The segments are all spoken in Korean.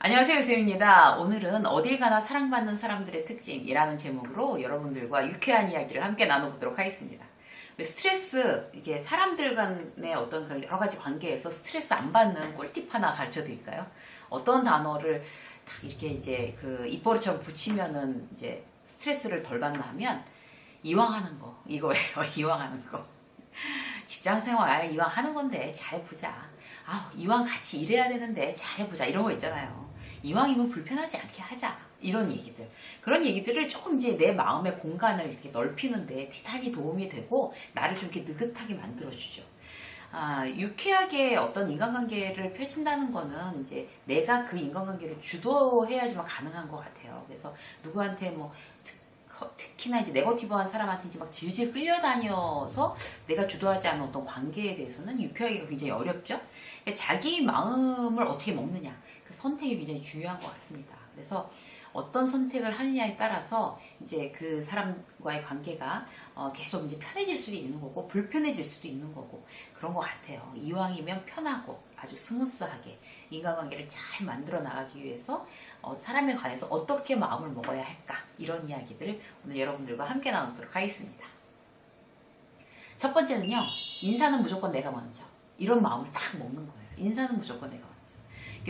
안녕하세요, 유수입니다. 오늘은 어딜 가나 사랑받는 사람들의 특징이라는 제목으로 여러분들과 유쾌한 이야기를 함께 나눠보도록 하겠습니다. 왜 스트레스, 이게 사람들 간의 어떤 그런 여러 가지 관계에서 스트레스 안 받는 꿀팁 하나 가르쳐 드릴까요? 어떤 단어를 딱 이렇게 이제 그 입버릇처럼 붙이면은 이제 스트레스를 덜 받나 하면 이왕 하는 거, 이거예요. 이왕 하는 거. 직장 생활 이왕 하는 건데 잘해보자. 아, 이왕 같이 일해야 되는데 잘해보자. 이런 거 있잖아요. 이왕이면 불편하지 않게 하자. 이런 얘기들. 그런 얘기들을 조금 이제 내 마음의 공간을 이렇게 넓히는데 대단히 도움이 되고 나를 좀 이렇게 느긋하게 만들어주죠. 아, 유쾌하게 어떤 인간관계를 펼친다는 거는 이제 내가 그 인간관계를 주도해야지만 가능한 것 같아요. 그래서 누구한테 뭐 특, 특히나 이제 네거티브한 사람한테 이제 막 질질 끌려다녀서 내가 주도하지 않은 어떤 관계에 대해서는 유쾌하기가 굉장히 어렵죠. 그러니까 자기 마음을 어떻게 먹느냐 그 선택이 굉장히 중요한 것 같습니다. 그래서 어떤 선택을 하느냐에 따라서 이제 그 사람과의 관계가 어, 계속 이제 편해질 수도 있는 거고 불편해질 수도 있는 거고 그런 것 같아요. 이왕이면 편하고 아주 스무스하게 인간관계를 잘 만들어 나가기 위해서 어, 사람에 관해서 어떻게 마음을 먹어야 할까 이런 이야기들 오늘 여러분들과 함께 나누도록 하겠습니다. 첫 번째는요 인사는 무조건 내가 먼저 이런 마음을 딱 먹는 거예요. 인사는 무조건 내가 먼저.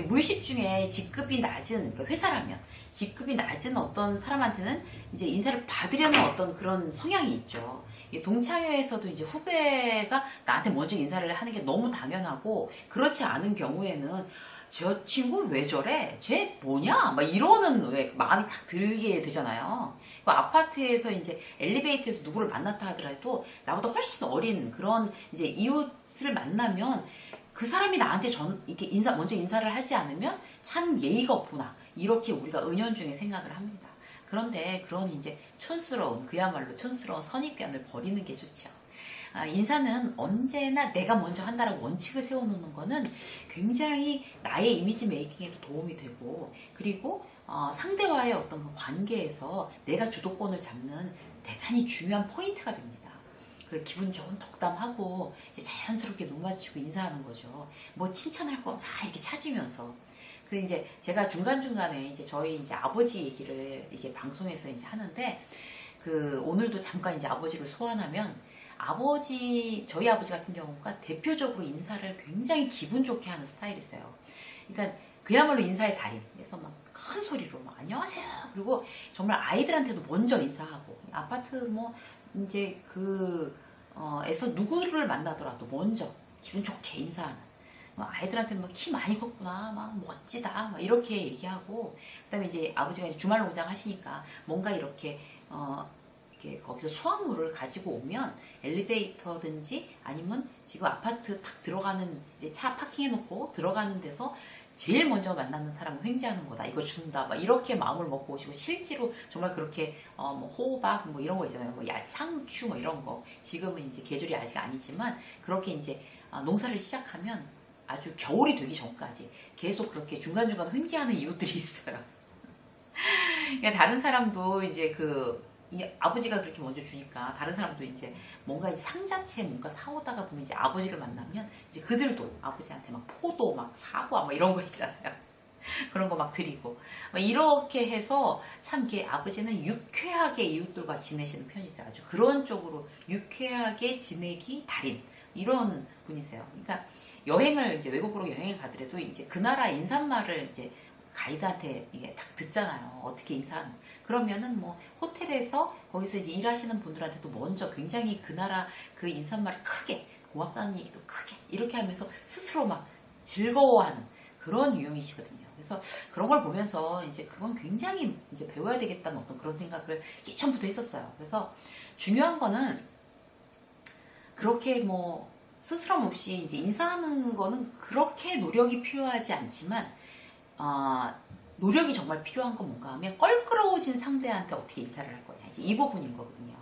무의식 중에 직급이 낮은 그러니까 회사라면 직급이 낮은 어떤 사람한테는 이제 인사를 받으려는 어떤 그런 성향이 있죠. 이 동창회에서도 이제 후배가 나한테 먼저 인사를 하는 게 너무 당연하고 그렇지 않은 경우에는 저 친구 왜 저래? 쟤 뭐냐? 막 이러는 왜 마음이 딱 들게 되잖아요. 그 아파트에서 이제 엘리베이터에서 누구를 만났다 하더라도 나보다 훨씬 어린 그런 이제 이웃을 만나면 그 사람이 나한테 전 이렇게 인사 먼저 인사를 하지 않으면 참 예의가 없구나 이렇게 우리가 은연중에 생각을 합니다. 그런데 그런 이제 촌스러운 그야말로 촌스러운 선입견을 버리는 게 좋죠. 아, 인사는 언제나 내가 먼저 한다라고 원칙을 세워놓는 거는 굉장히 나의 이미지 메이킹에도 도움이 되고 그리고 어, 상대와의 어떤 그 관계에서 내가 주도권을 잡는 대단히 중요한 포인트가 됩니다. 그 기분 좋은 덕담하고 이제 자연스럽게 눈 맞추고 인사하는 거죠. 뭐 칭찬할 거 막 이렇게 찾으면서 그 이제 제가 중간 중간에 이제 저희 이제 아버지 얘기를 이게 방송에서 이제 하는데 그 오늘도 잠깐 이제 아버지를 소환하면 아버지 저희 아버지 같은 경우가 대표적으로 인사를 굉장히 기분 좋게 하는 스타일이세요. 그러니까 그야말로 인사의 달인. 그래서 막 큰 소리로 막 안녕하세요. 그리고 정말 아이들한테도 먼저 인사하고 아파트 뭐 이제 그 어, 에서 누구를 만나더라도 먼저 기분 좋게 인사하는. 뭐 아이들한테 뭐키 많이 컸구나, 막 멋지다, 막 이렇게 얘기하고 그다음에 이제 아버지가 이제 주말 농장 하시니까 뭔가 이렇게 어 이렇게 거기서 수확물을 가지고 오면 엘리베이터든지 아니면 지금 아파트 탁 들어가는 이제 차 파킹해 놓고 들어가는 데서 제일 먼저 만나는 사람을 횡재하는 거다. 이거 준다. 막 이렇게 마음을 먹고 오시고 실제로 정말 그렇게 어 뭐 호박 뭐 이런 거 있잖아요. 뭐 야, 상추 뭐 이런 거 지금은 이제 계절이 아직 아니지만 그렇게 이제 아, 농사를 시작하면 아주 겨울이 되기 전까지 계속 그렇게 중간중간 횡재하는 이웃들이 있어요. 그러니까 다른 사람도 이제 그 이 아버지가 그렇게 먼저 주니까 다른 사람도 이제 뭔가 상자체 뭔가 사오다가 보면 이제 아버지를 만나면 이제 그들도 아버지한테 막 포도 막 사과 막 이런 거 있잖아요. 그런 거 막 드리고 막 이렇게 해서 참 이렇게 아버지는 유쾌하게 이웃들과 지내시는 편이죠. 아주 그런 쪽으로 유쾌하게 지내기 달인 이런 분이세요. 그러니까 여행을 이제 외국으로 여행을 가더라도 이제 그 나라 인사말을 이제 가이드한테 이게 딱 듣잖아요. 어떻게 인사하는. 그러면은 뭐 호텔에서 거기서 일하시는 분들한테도 먼저 굉장히 그 나라 그 인사말을 크게 고맙다는 얘기도 크게 이렇게 하면서 스스로 막 즐거워하는 그런 유형이시거든요. 그래서 그런 걸 보면서 이제 그건 굉장히 이제 배워야 되겠다는 어떤 그런 생각을 예전부터 했었어요. 그래서 중요한 거는 그렇게 뭐 스스럼 없이 이제 인사하는 거는 그렇게 노력이 필요하지 않지만 어, 노력이 정말 필요한 건 뭔가 하면 껄끄러워진 상대한테 어떻게 인사를 할 거냐. 이제 이 부분인 거거든요.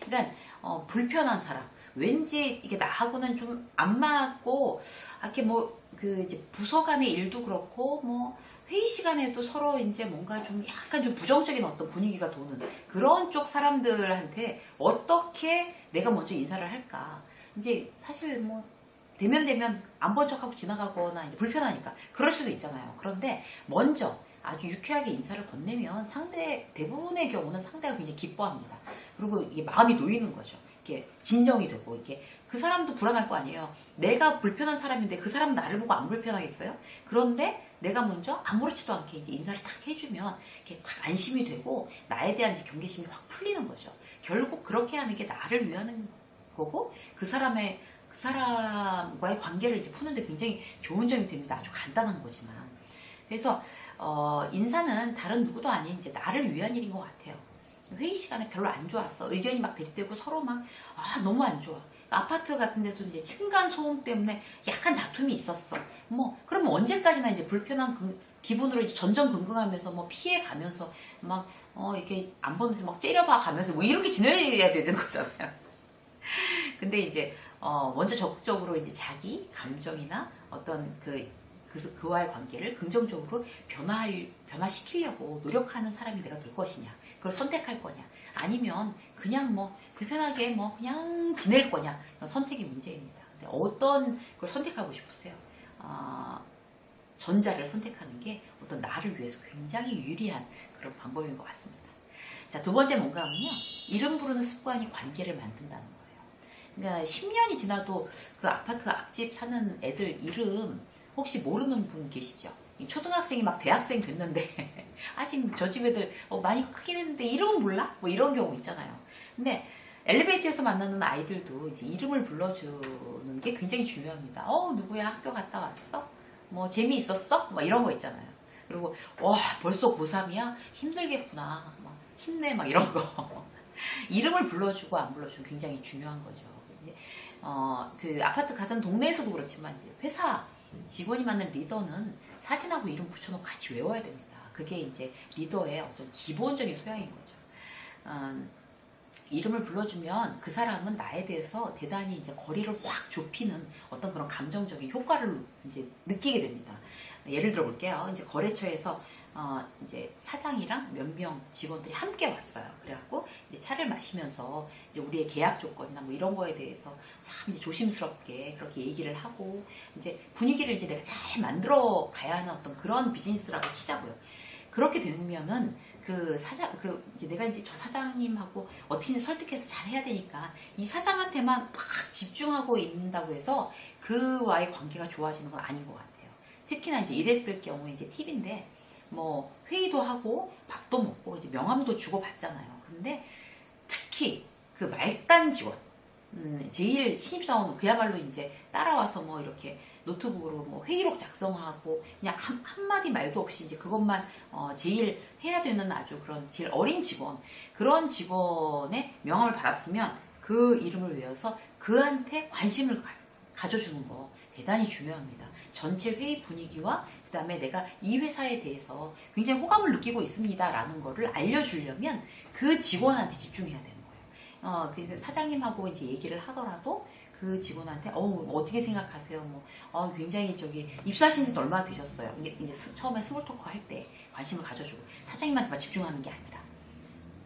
그러니까 어, 불편한 사람. 왠지 이게 나하고는 좀 안 맞고 아, 이렇게 뭐 그 이제 부서 간의 일도 그렇고 뭐 회의 시간에도 서로 이제 뭔가 좀 약간 좀 부정적인 어떤 분위기가 도는 그런 쪽 사람들한테 어떻게 내가 먼저 인사를 할까. 이제 사실 뭐 대면 대면 안 본 척하고 지나가거나 이제 불편하니까 그럴 수도 있잖아요. 그런데 먼저 아주 유쾌하게 인사를 건네면 상대 대부분의 경우는 상대가 굉장히 기뻐합니다. 그리고 이게 마음이 놓이는 거죠. 이게 진정이 되고 이게 그 사람도 불안할 거 아니에요. 내가 불편한 사람인데 그 사람은 나를 보고 안 불편하겠어요? 그런데 내가 먼저 아무렇지도 않게 이제 인사를 탁 해주면 이게 탁 안심이 되고 나에 대한 이제 경계심이 확 풀리는 거죠. 결국 그렇게 하는 게 나를 위하는 거고 그 사람의 그 사람과의 관계를 이제 푸는데 굉장히 좋은 점이 됩니다. 아주 간단한 거지만. 그래서 어, 인사는 다른 누구도 아닌 이제 나를 위한 일인 것 같아요. 회의 시간에 별로 안 좋았어. 의견이 막 대립되고 서로 막, 아, 너무 안 좋아. 아파트 같은 데서 이제 층간 소음 때문에 약간 다툼이 있었어. 뭐, 그러면 언제까지나 이제 불편한 그 기분으로 이제 전전긍긍하면서 뭐 피해 가면서 막, 어, 이렇게 안 보면서 막 째려봐 가면서 뭐 이렇게 지내야 되는 거잖아요. 근데 이제, 어, 먼저 적극적으로 이제 자기 감정이나 어떤 그, 그, 그와의 관계를 긍정적으로 변화할, 변화시키려고 노력하는 사람이 내가 될 것이냐. 그걸 선택할 거냐. 아니면 그냥 뭐 불편하게 뭐 그냥 지낼 거냐. 선택의 문제입니다. 어떤 걸 선택하고 싶으세요? 아, 전자를 선택하는 게 어떤 나를 위해서 굉장히 유리한 그런 방법인 것 같습니다. 자, 두 번째 뭔가 하면요. 이름 부르는 습관이 관계를 만든다는. 그러니까 10년이 지나도 그 아파트 앞집 사는 애들 이름 혹시 모르는 분 계시죠? 이 초등학생이 막 대학생 됐는데 아직 저 집 애들 어, 많이 크긴 했는데 이름은 몰라? 뭐 이런 경우 있잖아요. 근데 엘리베이터에서 만나는 아이들도 이제 이름을 불러주는 게 굉장히 중요합니다. 어 누구야 학교 갔다 왔어? 뭐 재미있었어? 막 이런 거 있잖아요. 그리고 와 벌써 고3이야? 힘들겠구나. 막 힘내 막 이런 거. 이름을 불러주고 안 불러주고 굉장히 중요한 거죠. 어, 그 아파트 가던 동네에서도 그렇지만 이제 회사 직원이 맡는 리더는 사진하고 이름 붙여놓고 같이 외워야 됩니다. 그게 이제 리더의 어떤 기본적인 소양인 거죠. 음, 이름을 불러주면 그 사람은 나에 대해서 대단히 이제 거리를 확 좁히는 어떤 그런 감정적인 효과를 이제 느끼게 됩니다. 예를 들어 볼게요. 이제 거래처에서 어, 이제 사장이랑 몇 명 직원들이 함께 왔어요. 그래갖고 이제 차를 마시면서 이제 우리의 계약 조건이나 뭐 이런 거에 대해서 참 조심스럽게 그렇게 얘기를 하고 이제 분위기를 이제 내가 잘 만들어 가야 하는 어떤 그런 비즈니스라고 치자고요. 그렇게 되면은 그 사장 그 이제 내가 이제 저 사장님하고 어떻게 설득해서 잘 해야 되니까 이 사장한테만 막 집중하고 있는다고 해서 그와의 관계가 좋아지는 건 아닌 것 같아요. 특히나 이제 이랬을 경우에 이제 팁인데 뭐 회의도 하고 밥도 먹고 이제 명함도 주고 받잖아요. 근데 특히 그 말단 직원 음, 제일 신입사원은 그야말로 이제 따라와서 뭐 이렇게 노트북으로 뭐 회의록 작성하고 그냥 한, 한마디 말도 없이 이제 그것만 어, 제일 해야 되는 아주 그런 제일 어린 직원 그런 직원의 명함을 받았으면 그 이름을 외워서 그한테 관심을 가, 져주는 거 대단히 중요합니다. 전체 회의 분위기와 그 다음에 내가 이 회사에 대해서 굉장히 호감을 느끼고 있습니다 라는 거를 알려주려면 그 직원한테 집중해야 되는 거예요. 어, 그 사장님하고 이제 얘기를 하더라도 그 직원한테 어 어떻게 생각하세요? 뭐 어, 굉장히 저기 입사하신 지 얼마나 되셨어요? 이게 이제 스- 처음에 스몰 토크 할 때 관심을 가져주고 사장님한테만 집중하는 게 아니라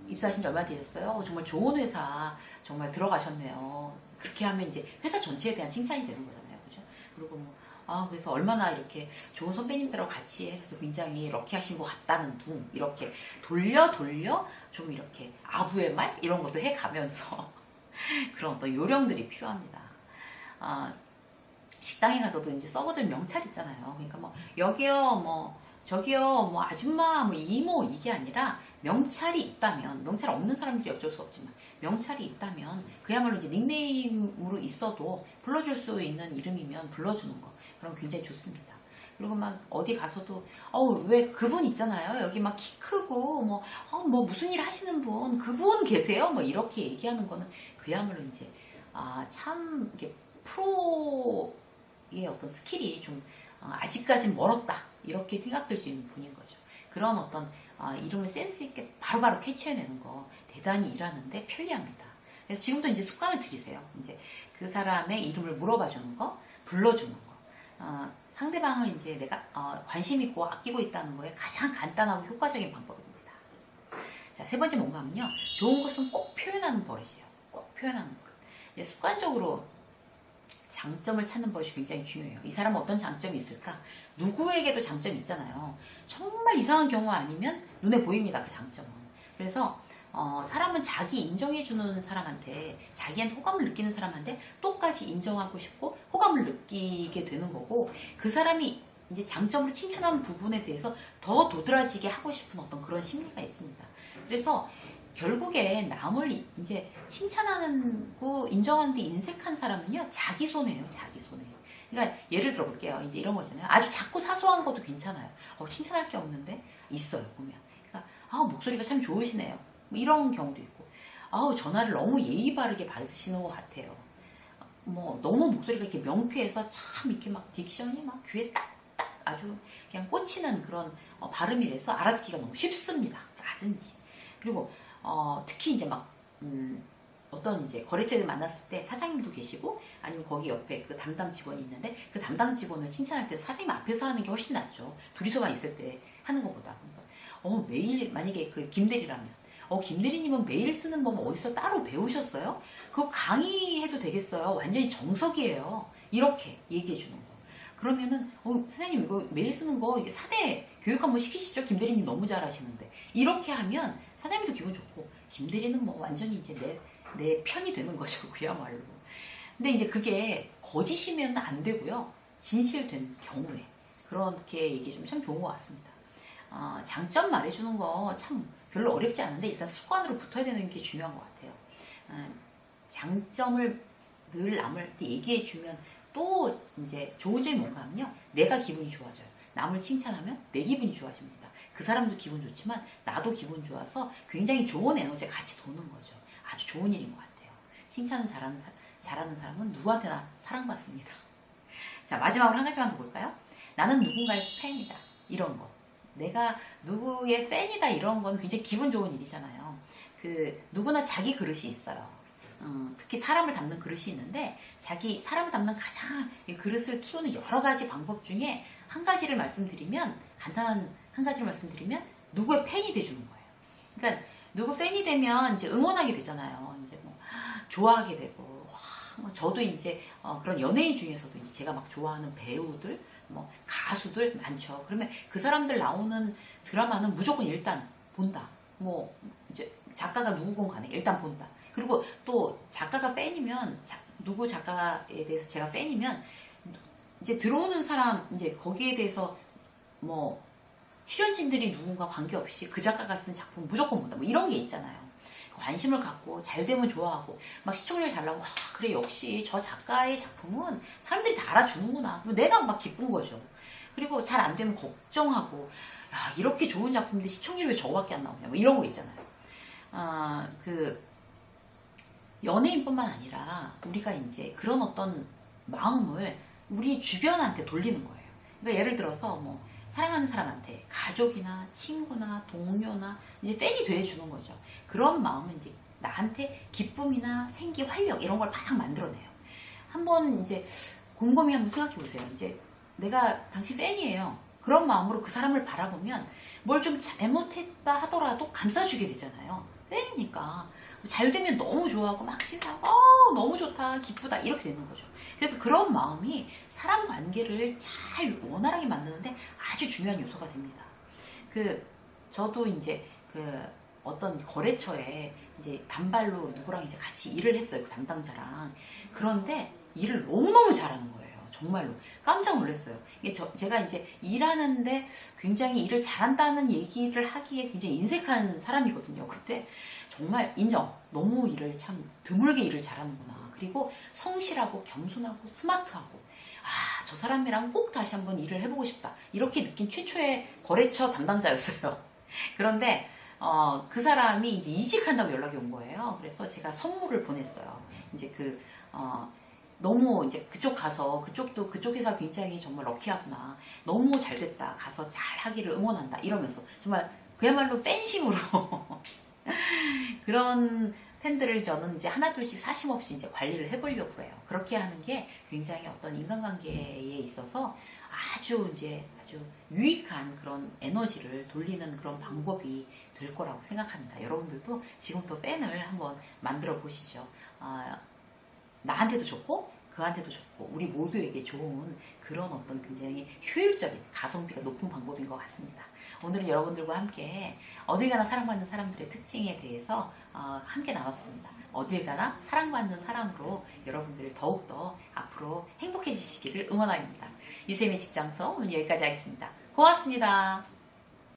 입사하신 지 얼마나 되셨어요? 어, 정말 좋은 회사 정말 들어가셨네요. 그렇게 하면 이제 회사 전체에 대한 칭찬이 되는 거잖아요, 그죠? 그리고 뭐 아, 그래서 얼마나 이렇게 좋은 선배님들하고 같이 하셔서 굉장히 럭키하신 것 같다는 둥 이렇게 돌려 돌려 좀 이렇게 아부의 말 이런 것도 해가면서 그런 어떤 요령들이 필요합니다. 아, 식당에 가서도 이제 서버들 명찰 있잖아요. 그러니까 뭐 여기요, 뭐 저기요, 뭐 아줌마, 뭐 이모 이게 아니라 명찰이 있다면 명찰 없는 사람들이 어쩔 수 없지만 명찰이 있다면 그야말로 이제 닉네임으로 있어도 불러줄 수 있는 이름이면 불러주는 거 그럼 굉장히 좋습니다. 그리고 막 어디 가서도 어왜 그분 있잖아요 여기 막 키 크고 뭐 어, 뭐 무슨 일 하시는 분 그분 계세요 뭐 이렇게 얘기하는 거는 그야말로 이제 아참 이게 프로의 어떤 스킬이 좀 어, 아직까진 멀었다 이렇게 생각될 수 있는 분인 거죠. 그런 어떤 아, 이름을 센스 있게 바로바로 캐치해내는 거 대단히 일하는데 편리합니다. 그래서 지금도 이제 습관을 들이세요. 이제 그 사람의 이름을 물어봐 주는 거, 불러주는 거. 어, 상대방을 이제 내가 어, 관심 있고 아끼고 있다는 거에 가장 간단하고 효과적인 방법입니다. 자, 세 번째 뭔가 하면요. 좋은 것은 꼭 표현하는 버릇이에요. 꼭 표현하는 버릇. 습관적으로 장점을 찾는 버릇이 굉장히 중요해요. 이 사람은 어떤 장점이 있을까? 누구에게도 장점이 있잖아요. 정말 이상한 경우 아니면 눈에 보입니다. 그 장점은. 그래서 어, 사람은 자기 인정해주는 사람한테 자기한테 호감을 느끼는 사람한테 똑같이 인정하고 싶고 호감을 느끼게 되는 거고 그 사람이 이제 장점으로 칭찬하는 부분에 대해서 더 도드라지게 하고 싶은 어떤 그런 심리가 있습니다. 그래서 결국에 남을 이- 이제 칭찬하는 거 인정하는데 인색한 사람은요 자기 손해예요 자기 손해. 그러니까 예를 들어 볼게요. 이제 이런 거 있잖아요. 아주 작고 사소한 것도 괜찮아요. 어, 칭찬할 게 없는데 있어요 보면. 그러니까 아 목소리가 참 좋으시네요. 뭐 이런 경우도 있고. 아우 전화를 너무 예의 바르게 받으시는 것 같아요. 뭐 너무 목소리가 이렇게 명쾌해서 참 이렇게 막 딕션이 막 귀에 딱딱 아주 그냥 꽂히는 그런 어, 발음이라서 알아듣기가 너무 쉽습니다. 라든지 그리고 어, 특히 이제 막 음, 어떤 이제 거래처에 만났을 때 사장님도 계시고 아니면 거기 옆에 그 담당 직원이 있는데 그 담당 직원을 칭찬할 때 사장님 앞에서 하는 게 훨씬 낫죠. 둘이서만 있을 때 하는 것보다. 그래서 어 매일 만약에 그 김대리라면 어 김대리님은 매일 쓰는 법 어디서 따로 배우셨어요? 그거 강의해도 되겠어요. 완전히 정석이에요. 이렇게 얘기해 주는 거. 그러면은 어 선생님 이거 매일 쓰는 거 이게 사대 교육 한번 시키시죠. 김대리님 너무 잘하시는데 이렇게 하면 사장님도 기분 좋고 김대리는 뭐 완전히 이제 내 내 편이 되는 거죠. 그야말로. 근데 이제 그게 거짓이면 안 되고요. 진실된 경우에 그렇게 얘기해 주면 참 좋은 것 같습니다. 어, 장점 말해주는 거 참 별로 어렵지 않은데 일단 습관으로 붙어야 되는 게 중요한 것 같아요. 어, 장점을 늘 남한테 얘기해 주면 또 이제 좋은 점이 뭔가 하면요. 내가 기분이 좋아져요. 남을 칭찬하면 내 기분이 좋아집니다. 그 사람도 기분 좋지만 나도 기분 좋아서 굉장히 좋은 에너지가 같이 도는 거죠. 아주 좋은 일인 것 같아요. 칭찬을 잘하는, 사- 잘하는 사람은 누구한테나 사랑받습니다. 자, 마지막으로 한 가지만 더 볼까요? 나는 누군가의 팬이다. 이런 거. 내가 누구의 팬이다 이런 건 굉장히 기분 좋은 일이잖아요. 그 누구나 자기 그릇이 있어요. 음, 특히 사람을 담는 그릇이 있는데 자기 사람을 담는 가장 이 그릇을 키우는 여러 가지 방법 중에 한 가지를 말씀드리면 간단한 한 가지를 말씀드리면 누구의 팬이 돼주는 거예요. 그러니까 누구 팬이 되면 이제 응원하게 되잖아요. 이제 뭐 좋아하게 되고 저도 이제 어, 그런 연예인 중에서도 이제 제가 막 좋아하는 배우들 뭐 가수들 많죠. 그러면 그 사람들 나오는 드라마는 무조건 일단 본다. 뭐 이제 작가가 누구건 간에 일단 본다. 그리고 또 작가가 팬이면 자- 누구 작가에 대해서 제가 팬이면 이제 들어오는 사람 이제 거기에 대해서 뭐 출연진들이 누군가 관계없이 그 작가가 쓴 작품 무조건 본다. 뭐 이런 게 있잖아요. 관심을 갖고 잘 되면 좋아하고 막 시청률 잘 나오고 아, 그래 역시 저 작가의 작품은 사람들이 다 알아주는구나. 그럼 내가 막 기쁜 거죠. 그리고 잘 안 되면 걱정하고 야 이렇게 좋은 작품인데 시청률이 왜 저거밖에 안 나오냐 뭐 이런 거 있잖아요. 아 그 연예인뿐만 아니라 우리가 이제 그런 어떤 마음을 우리 주변한테 돌리는 거예요. 그러니까 예를 들어서 뭐 사랑하는 사람한테 가족이나 친구나 동료나 이제 팬이 돼주는 거죠. 그런 마음은 이제 나한테 기쁨이나 생기, 활력 이런 걸 막 만들어내요. 한번 이제 곰곰이 한번 생각해 보세요. 이제 내가 당신 팬이에요. 그런 마음으로 그 사람을 바라보면 뭘 좀 잘못했다 하더라도 감싸주게 되잖아요. 팬이니까. 잘 되면 너무 좋아하고 막 칭찬하고 어, 너무 좋다 기쁘다 이렇게 되는 거죠. 그래서 그런 마음이 사람 관계를 잘 원활하게 만드는데 아주 중요한 요소가 됩니다. 그 저도 이제 그 어떤 거래처에 이제 단발로 누구랑 이제 같이 일을 했어요. 그 담당자랑. 그런데 일을 너무너무 잘하는 거예요. 정말로. 깜짝 놀랐어요. 이게 저, 제가 이제 일하는데 굉장히 일을 잘한다는 얘기를 하기에 굉장히 인색한 사람이거든요. 그때 정말 인정. 너무 일을 참 드물게 일을 잘하는구나. 그리고 성실하고 겸손하고 스마트하고 아, 저 사람이랑 꼭 다시 한번 일을 해보고 싶다. 이렇게 느낀 최초의 거래처 담당자였어요. 그런데 어, 그 사람이 이제 이직한다고 연락이 온 거예요. 그래서 제가 선물을 보냈어요. 이제 그 어, 너무 이제 그쪽 가서 그쪽도 그쪽 회사 굉장히 정말 럭키하구나. 너무 잘 됐다. 가서 잘 하기를 응원한다. 이러면서 정말 그야말로 팬심으로 그런 팬들을 저는 이제 하나둘씩 사심 없이 이제 관리를 해보려고 해요. 그렇게 하는 게 굉장히 어떤 인간관계에 있어서 아주 이제 아주 유익한 그런 에너지를 돌리는 그런 방법이 될 거라고 생각합니다. 여러분들도 지금부터 팬을 한번 만들어 보시죠. 아, 나한테도 좋고 그한테도 좋고 우리 모두에게 좋은 그런 어떤 굉장히 효율적인 가성비가 높은 방법인 것 같습니다. 오늘은 여러분들과 함께 어딜 가나 사랑받는 사람들의 특징에 대해서 어, 함께 나눴습니다. 어딜 가나 사랑받는 사람으로 여러분들 더욱더 앞으로 행복해지시기를 응원합니다. 유세미 직장서 오늘 여기까지 하겠습니다. 고맙습니다.